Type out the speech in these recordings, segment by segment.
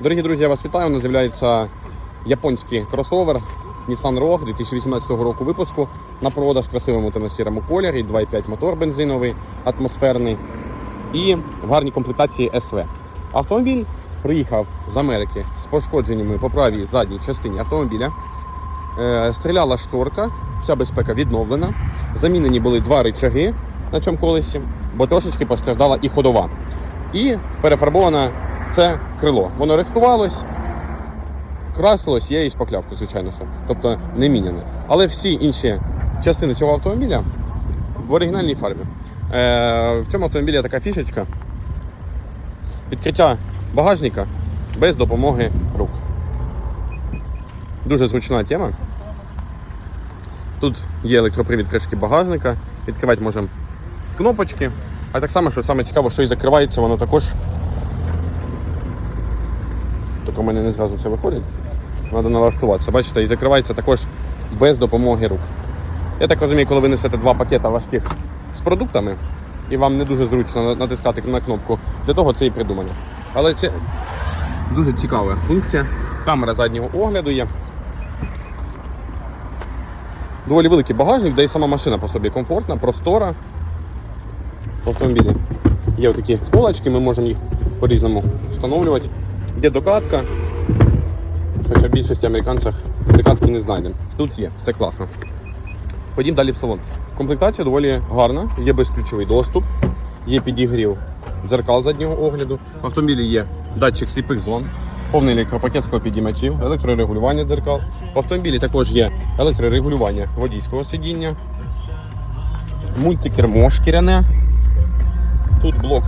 Дорогі друзі, я вас вітаю. У нас з'являється японський кросовер Nissan Rogue 2018 року випуску на продаж в красивому темно-сірому кольорі, 2,5 мотор бензиновий, атмосферний і в гарній комплектації SV. Автомобіль приїхав з Америки з пошкодженнями по правій задній частині автомобіля. Е, Стріляла шторка, вся безпека відновлена. Замінені були два рычаги на цьому колесі, бо трошечки постраждала і ходова. І перефарбоване це крило. Воно рихтувалось, красилось, є і шпаклявка, звичайно, що. Тобто не міняне. Але всі інші частини цього автомобіля в оригінальній фарбі. Е, в цьому автомобілі є така фішечка. Відкриття багажника без допомоги рук. Дуже зручна тема. Тут є електропривід кришки багажника. Відкривати можемо з кнопочки. А так само, що саме цікаво, що і закривається, воно також. В мене не зразу це виходить. Треба налаштуватися. Бачите, і закривається також без допомоги рук. Я так розумію, коли ви несете два пакета важких з продуктами, і вам не дуже зручно натискати на кнопку, для того це і придумано. Але це дуже цікава функція. Камера заднього огляду є. Доволі великий багажник, де і сама машина по собі комфортна, простора. В автомобілі є такі полочки, ми можемо їх по-різному встановлювати. Є докатка, хоча в більшості американцях докатки не знайдемо. Тут є, це класно. Ходім далі в салон. Комплектація доволі гарна, є безключовий доступ, є підігрів дзеркал заднього огляду. В автомобілі є датчик сліпих зон, повний електропакет склопідіймачів, електрорегулювання дзеркал. В автомобілі також є електрорегулювання водійського сидіння, мультикермо шкіряне. Тут блок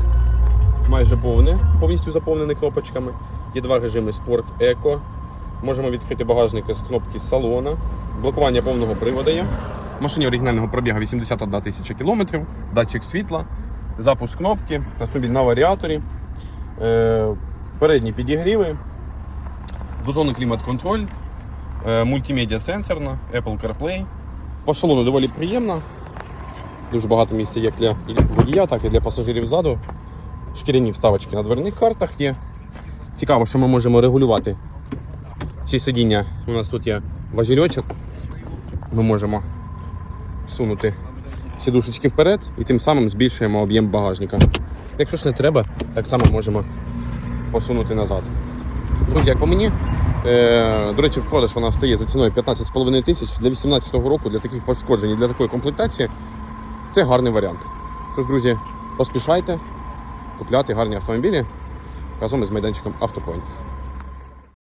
майже повний, повністю заповнений кнопочками. Є два режими спорт еко. Можемо відкрити багажник з кнопки салона. Блокування повного приводу є. В машині оригінального пробігу 81 тисяча кілометрів, датчик світла, запуск кнопки, автомобіль на варіаторі, е, передні підігріви, двозонний клімат-контроль, е, мультимедіа сенсорна, Apple CarPlay. По салону доволі приємно. Дуже багато місця як для водія, так і для пасажирів ззаду. Шкіряні вставочки на дверних картах є. Цікаво, що ми можемо регулювати ці сидіння. У нас тут є важільочок. Ми можемо сунути сідушечки вперед і тим самим збільшуємо об'єм багажника. Якщо ж не треба, так само можемо посунути назад. Друзі, як по мені, е, до речі, в вона стає за ціною 15,5 тисяч для 2018 року, для таких пошкоджень, для такої комплектації. Це гарний варіант. Тож, друзі, поспішайте купляти гарні автомобілі разом із майданчиком Автопоінт.